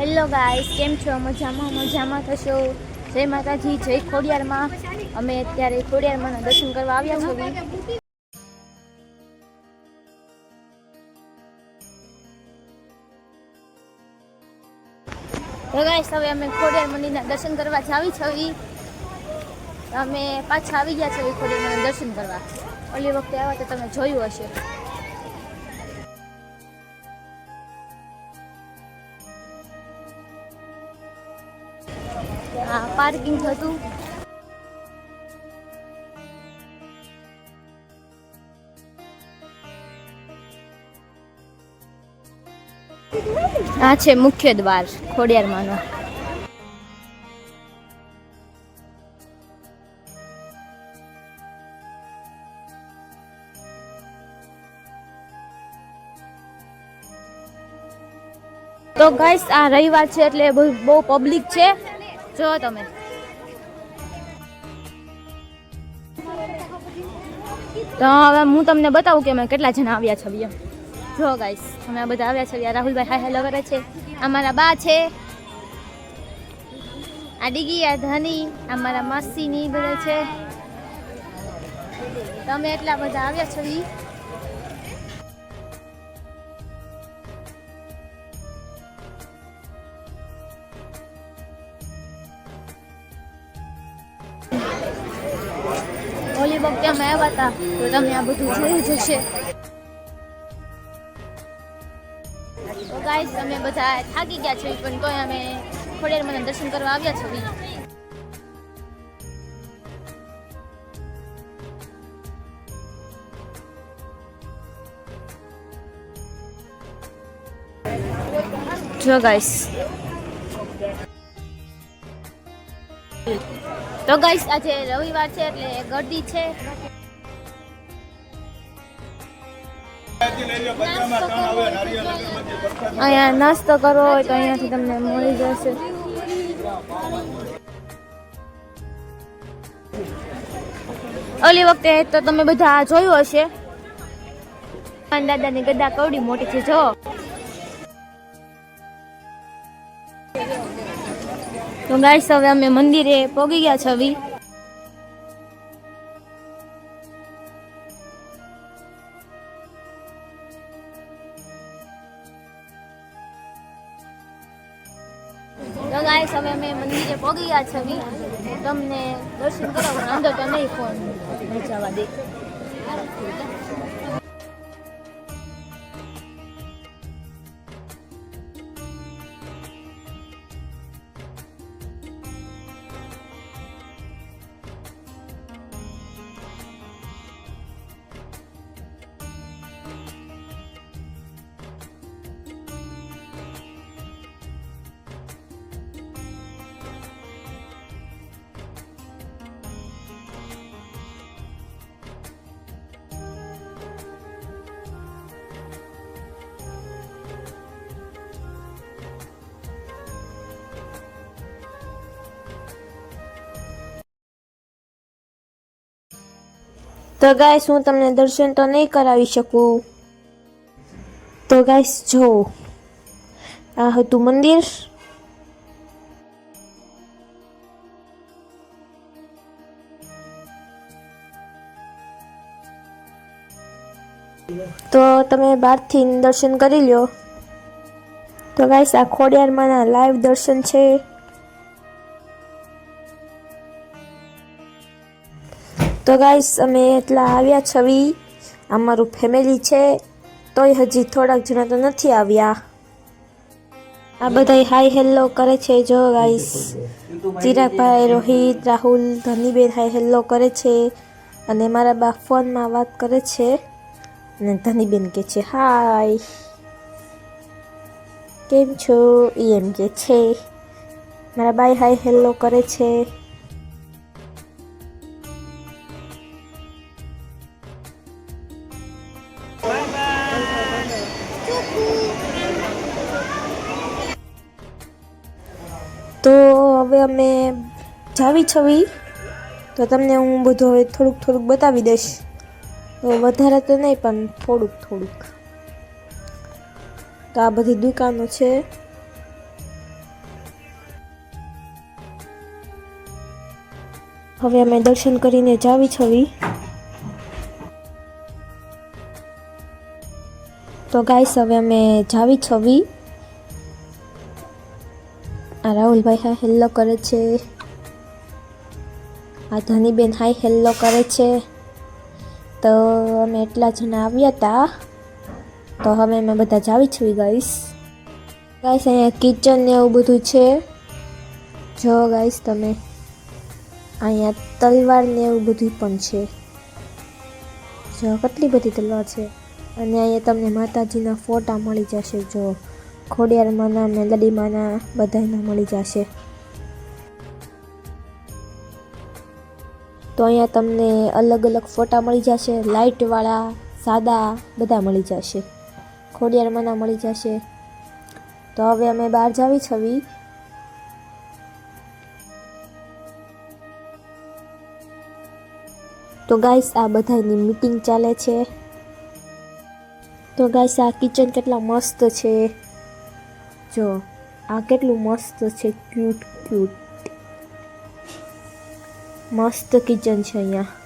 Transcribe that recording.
Hello guys કેમ છો? મજામાં મજામાં થશો? જય માતાજી, જય ખોડિયારમાં. અમે અત્યારે ખોડિયારમાંના દર્શન કરવા આવ્યા છો તો ગાઈસ હવે અમે ખોડિયાર મંદિરના દર્શન કરવા જાવી છવી અમે પાછા આવી ગયા છે ખોડિયાર દર્શન કરવા. ઓલી વખતે આવ્યા તો તમે જોયું હશે. પાર્કિંગ હતું. આ છે મુખ્ય દ્વાર, ખોડિયારમાંનો. તો ગાઈસ આ રવિવાર છે એટલે બહુ પબ્લિક છે. જો તમે. તો હવે હું તમને બતાવું કે અમે કેટલા જણા આવ્યા છીએ જો ગાઈસ અમે બધા આવ્યા છીએ રાહુલભાઈ હાય હેલો કરે છે. અમારા બા છે. આ ડીગી, આ ધની, અમારા માસીની બધા છે. તમે એટલા બધા આવ્યા છો ઓલી વખતે અમે આવ્યા હતા, તો તમે આ બધું જોયું જ હશે. તો ગાઈસ અમે બધા થાકી ગયા છીએ, પણ તોય અમે ખોડિયાર મને દર્શન કરવા આવ્યા છો જો ગાઈસ તો ગાઈસ આજે રવિવાર છે એટલે ગરદી છે. અહીંયા નાસ્તો કરવો હોય તો અહીંયાથી તમને મળી જશે. ઓલી વખતે તો તમે બધા જોયું હશે. દાદાની ગદા કવડી મોટી છે, જો. તો ગાઈસ, હવે અમે મંદિરે પોગી ગયા છવી તો ગાઈસ અમે મંદિરે પોગી ગયા છવી તમને દર્શન કરાવો અંદર તો નહીં ફોન. જવા દે. તો ગાઈસ હું તમને દર્શન તો નહીં કરાવી શકું. તો ગાઈસ જો. આ હતું મંદિર. તો તમે બહારથી દર્શન કરી લ્યો. તો ગાઈસ આ ખોડિયારમાંના લાઈવ દર્શન છે. તો ગાઈસ અમે એટલા આવ્યા છવી. અમારું ફેમિલી છે, તોય હજી થોડાક જણા તો નથી આવ્યા. આ બધા હાય હેલ્લો કરે છે, જો guys Chiragbhai, Rohit, Rahul, Dhaniben hi hello કરે છે. અને મારા બા ફોનમાં વાત કરે છે. અને ધનીબેન કે છે હાય કેમ છો? એમ કે છે. મારા બાઈ હાય હેલ્લો કરે છે. હવે અમે જાવી છવી, તો તમને હું બધું હવે થોડુંક થોડુંક બતાવી દઈશ. તો વધારે તો નહીં, પણ થોડુંક થોડુંક. તો આ બધી દુકાનો છે. હવે અમે દર્શન કરીને જાવી છવી. તો ગાઈસ, હવે અમે જાવી છવી. આ રાહુલભાઈ હા હેલ્લો કરે છે. આ ધનીબેન હાય હેલ્લો કરે છે. તો અમે એટલા જણા આવ્યા હતા તો હવે અમે બધા જાવી છીએ ગાઈસ. ગાઈસ, અહીંયા કિચન ને એવું બધું છે. જો ગાઈસ તમે, અહીંયા તલવાર ને એવું બધું પણ છે. જો, કેટલી બધી તલવાર છે. અને અહીંયા તમને માતાજીના ફોટા મળી જશે, જો. ખોડિયારમાંના મેલડીમાંના બધાના મળી જશે. તો અહીંયા તમને અલગ અલગ ફોટા મળી જશે લાઇટવાળા સાદા, બધા મળી જશે. ખોડિયારમાંના મળી જશે. તો હવે અમે બહાર જાવી છવી. તો ગાઈસ, આ બધાની મીટિંગ ચાલે છે. તો ગાઈસ, આ કિચન કેટલા મસ્ત છે. જો આ કેટલું મસ્ત છે ક્યુટ ક્યુટ. મસ્ત કિચન છે અહીંયા.